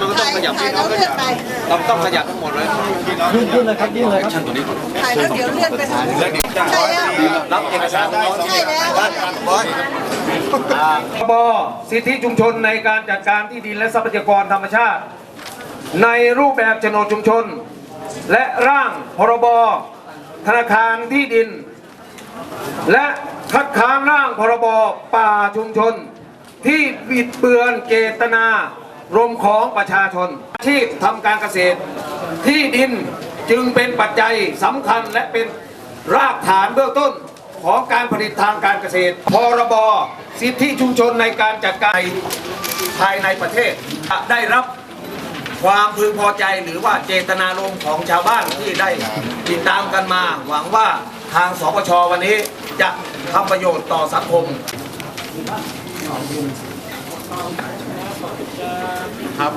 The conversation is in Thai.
มันก็ต้องขยับที่เขาต้องต้องขยับทั้งหมดเลยยื่นยื่นเลยครับยื่นเลยครับถ่ายแล้วเดี๋ยวเลื่อนไปทางแล้ใช่แล้วรับเอกสารน้องใช่แล้วบสิทธิชุมชนในการจัดการที่ดินและทรัพยากรธรรมชาติ ในรูปแบบโฉนดชุมชน และร่างพรบธนาคารที่ดิน และคัดค้านร่างพรบป่าชุมชน ที่บิดเบือนเจตนารมของประชาชนอาชีพทำการเกษตร ที่ดินจึงเป็นปัจจัยสำคัญและเป็นรากฐานเบื้องต้นของการผลิตทางการเกษตร พรบ สิทธิชุมชนในการจัดการภายในประเทศจะได้รับความพึงพอใจหรือว่าเจตนารมณ์ของชาวบ้านที่ได้ติดตามกันมา หวังว่าทางสปชวันนี้จะทำประโยชน์ต่อสังคม ครับ